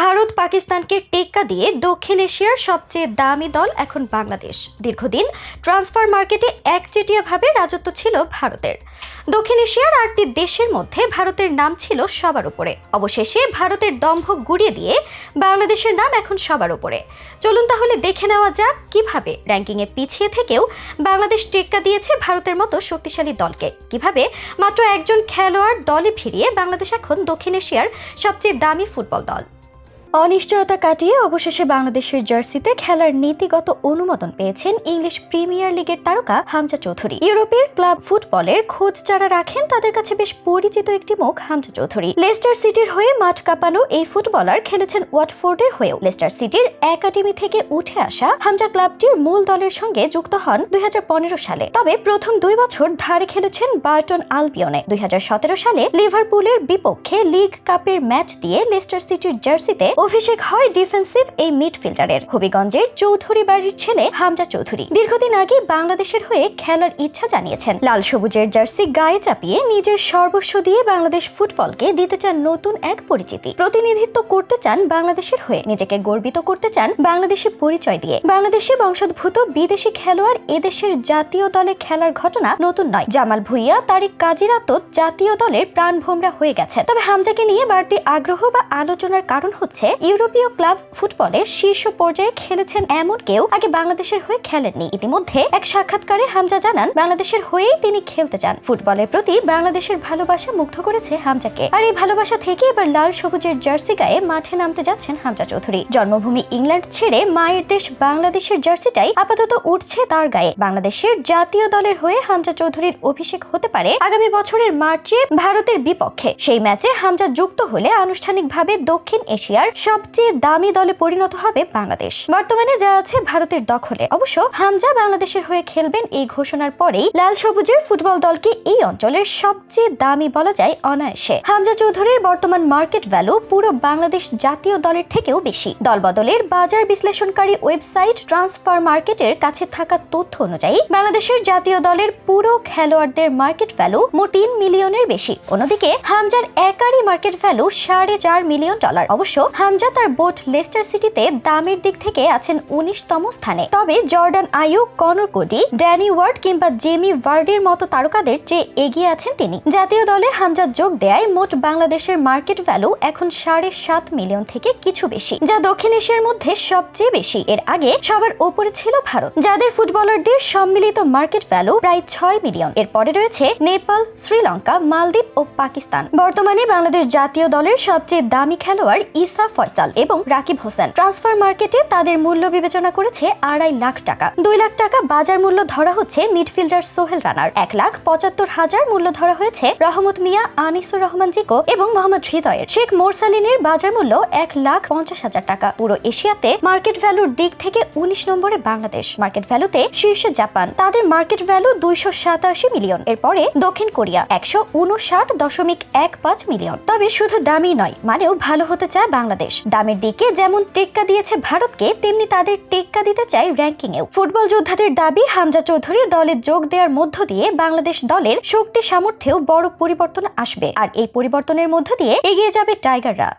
ভারত পাকিস্তানকে টেক্কা দিয়ে দক্ষিণ এশিয়ার সবচেয়ে দামি দল এখন বাংলাদেশ। দীর্ঘদিন ট্রান্সফার মার্কেটে একচেটিয়াভাবে রাজত্ব ছিল ভারতের। দক্ষিণ এশিয়ার আটটি দেশের মধ্যে ভারতের নাম ছিল সবার উপরে। অবশেষে ভারতের দম্ভ গুড়িয়ে দিয়ে বাংলাদেশের নাম এখন সবার উপরে। চলুন তাহলে দেখে নেওয়া যাক কীভাবে র্যাঙ্কিংয়ে পিছিয়ে থেকেও বাংলাদেশ টেক্কা দিয়েছে ভারতের মতো শক্তিশালী দলকে। কীভাবে মাত্র একজন খেলোয়াড় দলে ফিরিয়ে বাংলাদেশ এখন দক্ষিণ এশিয়ার সবচেয়ে দামি ফুটবল দল? অনিশ্চয়তা কাটিয়ে অবশেষে বাংলাদেশের জার্সিতে খেলার নীতিগত অনুমোদন পেয়েছেন ইংলিশ প্রিমিয়ার লিগের তারকা হামজা চৌধুরী। ইউরোপের ক্লাব ফুটবলের খোঁজ যারা রাখেন, তাদের কাছে বেশ পরিচিত একটি মুখ হামজা চৌধুরী। লেস্টার সিটির হয়ে মাঠ কাঁপানো এই ফুটবলার খেলেছেন ওয়াটফোর্ডের হয়েও। লেস্টার সিটির একাডেমি থেকে উঠে আসা হামজা ক্লাবটির মূল দলের সঙ্গে যুক্ত হন দুই হাজার পনেরো সালে। তবে প্রথম দুই বছর ধারে খেলেছেন বার্টন আলবিয়নে। দুই হাজার সতেরো সালে লিভারপুলের বিপক্ষে লিগ কাপের ম্যাচ দিয়ে লেস্টার সিটির জার্সিতে অভিষেক হয় ডিফেন্সিভ এই মিডফিল্ডারের হবিগঞ্জের চৌধুরী বাড়ির ছেলে হামজা চৌধুরী। দীর্ঘদিন আগে বাংলাদেশের হয়ে খেলার ইচ্ছা জানিয়েছেন। লাল সবুজের জার্সি গায়ে চাপিয়ে নিজের সর্বস্ব দিয়ে বাংলাদেশ ফুটবলকে দিতে চান নতুন এক পরিচিতি। প্রতিনিধিত্ব করতে চান বাংলাদেশের হয়ে। নিজেকে গর্বিত করতে চান বাংলাদেশে পরিচয় দিয়ে। বাংলাদেশে বংশোদ্ভূত বিদেশি খেলোয়াড় এদেশের জাতীয় দলে খেলার ঘটনা নতুন নয়। জামাল ভুইয়া, তারিক কাজিরাত জাতীয় দলের প্রাণভোমরা হয়ে গেছে তবে হামজাকে নিয়ে বাড়তি আগ্রহ বা আলোচনার কারণ হচ্ছে ইউরোপীয় ক্লাব ফুটবলে শীর্ষ পর্যায়ে খেলেছেন এমন কেউ আগে বাংলাদেশের হয়ে খেলেননি। ইতিমধ্যে এক সাক্ষাৎকারে হামজা জানান, বাংলাদেশের হয়েই তিনি খেলতে চান। ফুটবলের প্রতি বাংলাদেশের ভালোবাসা মুগ্ধ করেছে হামজাকে। আর এই ভালোবাসা থেকে এবার লাল সবুজের জার্সি গায়ে মাঠে নামতে যাচ্ছেন হামজা চৌধুরী। জন্মভূমি ইংল্যান্ড ছেড়ে মায়ের দেশ বাংলাদেশের জার্সিটাই আপাতত উঠছে তার গায়ে। বাংলাদেশের জাতীয় দলের হয়ে হামজা চৌধুরীর অভিষেক হতে পারে আগামী বছরের মার্চে ভারতের বিপক্ষে। সেই ম্যাচে হামজা যুক্ত হলে আনুষ্ঠানিকভাবে দক্ষিণ এশিয়ার সবচেয়ে দামি দলে পরিণত হবে বাংলাদেশ। বর্তমানে যা আছে ভারতের দখলে। অবশ্য হামজা বাংলাদেশের হয়ে খেলবেন এই ঘোষণার পরেই লাল সবুজের ফুটবল দলকে এই অঞ্চলের সবচেয়ে দামি বলা যায় অনায়াসে। হামজা চৌধুরীর বর্তমান মার্কেট ভ্যালু পুরো বাংলাদেশ জাতীয় দলের থেকেও বেশি। দলবদলের বাজার বিশ্লেষণকারী ওয়েবসাইট ট্রান্সফার মার্কেটের কাছে থাকা তথ্য অনুযায়ী, বাংলাদেশের জাতীয় দলের পুরো খেলোয়াড়দের মার্কেট ভ্যালু মোট তিন মিলিয়নের বেশি। অন্যদিকে, হামজার একারই মার্কেট ভ্যালু সাড়ে চার মিলিয়ন ডলার। অবশ্য হামজা তার বোট লেস্টার সিটিতে দামের দিক থেকে আছেন উনিশতম স্থানে। তবে Jordan Ayew Conor Coady Danny Ward কিংবা জেমি ওয়ার্ডের মতো তারকাদের চেয়ে এগিয়ে আছেন তিনি। জাতীয় দলে হামজা যোগ দেয় মোট বাংলাদেশের মার্কেট ভ্যালু এখন সাড়ে সাত মিলিয়ন থেকে কিছু বেশি, যা দক্ষিণ এশিয়ার মধ্যে সবচেয়ে বেশি। এর আগে সবার ওপরে ছিল ভারত, যাদের ফুটবলারদের সম্মিলিত মার্কেট ভ্যালু প্রায় ছয় মিলিয়ন। এরপরে রয়েছে নেপাল, শ্রীলঙ্কা, মালদ্বীপ ও পাকিস্তান। বর্তমানে বাংলাদেশ জাতীয় দলের সবচেয়ে দামি খেলোয়াড় ইসা ফয়সাল এবং রাকিব হোসেন। ট্রান্সফার মার্কেটে তাদের মূল্য বিবেচনা করেছে আড়াই লাখ টাকা। দুই লাখ টাকা বাজার মূল্য ধরা হচ্ছে মিডফিল্ডার সোহেল রানার। এক লাখ পঁচাত্তর হাজার মূল্য ধরা হয়েছে রহমত মিয়া, আনিসুর রহমান জিকো এবং মোহাম্মদ হৃদয়ের। শেখ মোরসালিনের বাজার মূল্য এক লাখ পঞ্চাশ হাজার টাকা। পুরো এশিয়াতে মার্কেট ভ্যালুর দিক থেকে উনিশ নম্বরে বাংলাদেশ। মার্কেট ভ্যালুতে শীর্ষে জাপান। তাদের মার্কেট ভ্যালু দুইশো সাতাশি মিলিয়ন। এরপরে দক্ষিণ কোরিয়া একশো উনষাট দশমিক এক পাঁচ মিলিয়ন। তবে শুধু দামই নয়, মানেও ভালো হতে চায় বাংলাদেশ। দামের দিকে যেমন টেক্কা দিয়েছে ভারতকে, তেমনি তাদের টেক্কা দিতে চায় র্যাঙ্কিংয়েও। ফুটবল যোদ্ধাদের দাবি, হামজা চৌধুরী দলে যোগ দেওয়ার মধ্য দিয়ে বাংলাদেশ দলের শক্তি সামর্থ্যেও বড় পরিবর্তন আসবে। আর এই পরিবর্তনের মধ্য দিয়ে এগিয়ে যাবে টাইগাররা।